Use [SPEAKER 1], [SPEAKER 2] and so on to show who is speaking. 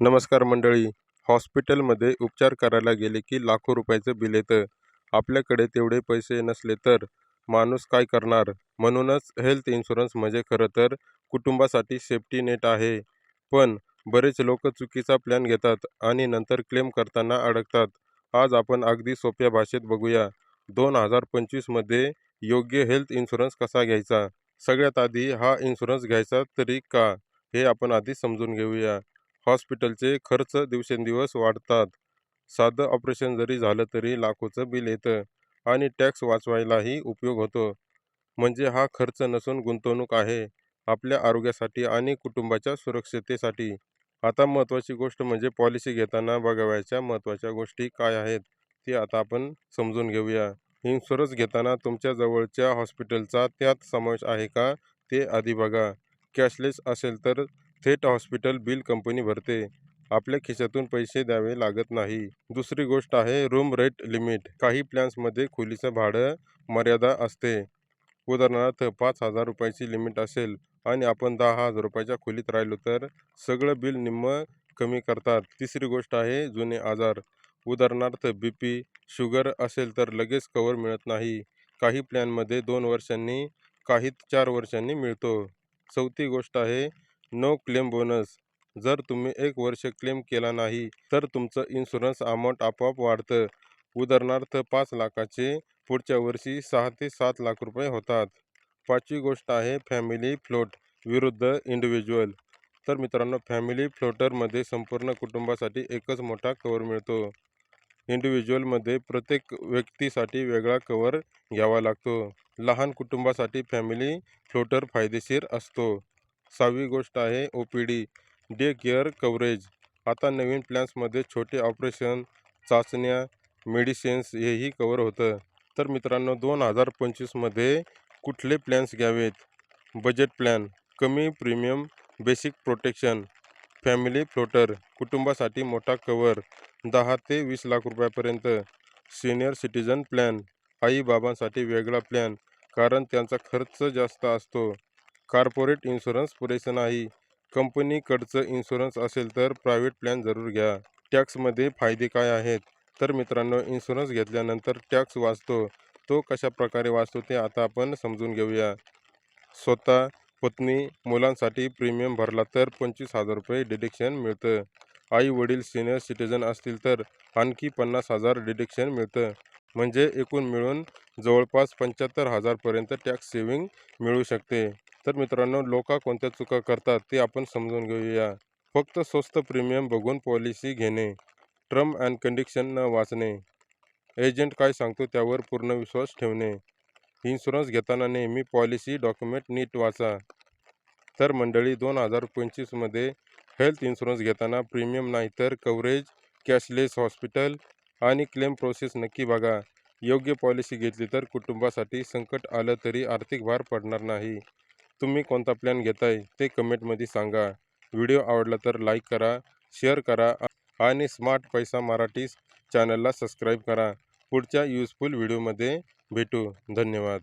[SPEAKER 1] नमस्कार मंडळी. हॉस्पिटलमध्ये उपचार करायला गेले की लाखो रुपयाचं बिल येतं. आपल्याकडे तेवढे पैसे नसले तर माणूस काय करणार? म्हणूनच हेल्थ इन्शुरन्स म्हणजे खरं तर कुटुंबासाठी सेफ्टी नेट आहे. पण बरेच लोक चुकीचा प्लॅन घेतात आणि नंतर क्लेम करताना अडकतात. आज आपण अगदी सोप्या भाषेत बघूया. दोन हजार पंचवीसमध्ये योग्य हेल्थ इन्शुरन्स कसा घ्यायचा? सगळ्यात आधी हा इन्शुरन्स घ्यायचा तरी का? हे आपण आधी समजून घेऊया. हॉस्पिटलचे खर्च दिवसेंदिवस वाढतात. साधं ऑपरेशन जरी झालं तरी लाखोचं बिल येतं आणि टॅक्स वाचवायलाही उपयोग होतो. म्हणजे हा खर्च नसून गुंतवणूक आहे आपल्या आरोग्यासाठी आणि कुटुंबाच्या सुरक्षिततेसाठी. आता महत्त्वाची गोष्ट म्हणजे पॉलिसी घेताना बघावयाच्या महत्त्वाच्या गोष्टी काय आहेत ते आता आपण समजून घेऊया. इन्शुरन्स घेताना तुमच्या जवळच्या हॉस्पिटलचा त्यात समावेश आहे का ते आधी बघा. कॅशलेस असेल तर थेट हॉस्पिटल बिल कंपनी भरते. आपल्या खिशातून पैसे द्यावे लागत नाही. दुसरी गोष्ट आहे रूम रेट लिमिट. काही प्लॅन्समध्ये खोलीचं भाडं मर्यादा असते. उदाहरणार्थ पाच हजार रुपयाची लिमिट असेल आणि आपण दहा हजार रुपयाच्या खोलीत राहिलो तर सगळं बिल निम्म कमी करतात. तिसरी गोष्ट आहे जुने आजार. उदाहरणार्थ बी पी शुगर असेल तर लगेच कवर मिळत नाही. काही प्लॅनमध्ये दोन वर्षांनी काही चार वर्षांनी मिळतो. चौथी गोष्ट आहे नो क्लेम बोनस जर तुम्ही एक वर्ष क्लेम केला नाही तर तुमचं इन्शुरन्स अमाऊंट आपोआप वाढतं. उदाहरणार्थ पाच लाखाचे पुढच्या वर्षी सहा ते सात लाख रुपये होतात. पाचवी गोष्ट आहे फॅमिली फ्लोट विरुद्ध इंडिव्हिज्युअल तर मित्रांनो फॅमिली फ्लोटरमध्ये संपूर्ण कुटुंबासाठी एकच मोठा कवर मिळतो. इंडिव्हिज्युअलमध्ये प्रत्येक व्यक्तीसाठी वेगळा कवर घ्यावा लागतो. लहान कुटुंबासाठी फॅमिली फ्लोटर फायदेशीर असतो. सहावी गोष्ट आहे O P D day care coverage. आता नवीन प्लॅन्समध्ये छोटे ऑपरेशन चाचण्या मेडिसिन्स हेही कवर होतं. तर मित्रांनो दोन हजार पंचवीसमध्ये कुठले प्लॅन्स घ्यावेत? बजेट प्लॅन कमी premium basic protection family floater कुटुंबासाठी मोठा कवर दहा ते वीस लाख रुपयापर्यंत सिनियर सिटीजन प्लॅन आई बाबांसाठी वेगळा प्लॅन कारण त्यांचा खर्च जास्त असतो. कॉर्पोरेट इन्शुरन्स पुरेसं नाही. कंपनीकडचं इन्शुरन्स असेल तर प्रायव्हेट प्लॅन जरूर घ्या. टॅक्समध्ये फायदे काय आहेत? तर मित्रांनो इन्शुरन्स घेतल्यानंतर टॅक्स वाचतो. तो कशा प्रकारे वाचतो ते आता आपण समजून घेऊया. स्वतः पत्नी मुलांसाठी प्रीमियम भरला तर पंचवीस हजार रुपये डिडक्शन मिळतं. आई वडील सिनियर सिटीजन असतील तर आणखी पन्नास हजार डिडक्शन मिळतं. म्हणजे एकूण मिळून जवळपास पंच्याहत्तर हजारपर्यंत टॅक्स सेविंग मिळू शकते. तर मित्रांनो लोक कोणत्या चुका करतात ते आपण समजून घेऊया. फक्त स्वस्त प्रीमियम बघून पॉलिसी घेणे ट्रम अँड कंडिशन न वाचणे. एजंट काय सांगतो त्यावर पूर्ण विश्वास ठेवणे. इन्शुरन्स घेताना नेहमी पॉलिसी डॉक्युमेंट नीट वाचा. तर मंडळी दोन हजार पंचवीसमध्ये हेल्थ इन्शुरन्स घेताना प्रीमियम नाही तर कव्हरेज कॅशलेस हॉस्पिटल आणि क्लेम प्रोसेस नक्की बघा. योग्य पॉलिसी घेतली तर कुटुंबासाठी संकट आलं तरी आर्थिक भार पडणार नाही. तुम्ही कोणता प्लॅन घेताय ते कमेंटमध्ये सांगा. व्हिडिओ आवडला तर लाईक करा शेअर करा आणि स्मार्ट पैसा मराठी चॅनलला सबस्क्राईब करा. पुढच्या यूजफुल व्हिडिओमध्ये भेटू. धन्यवाद.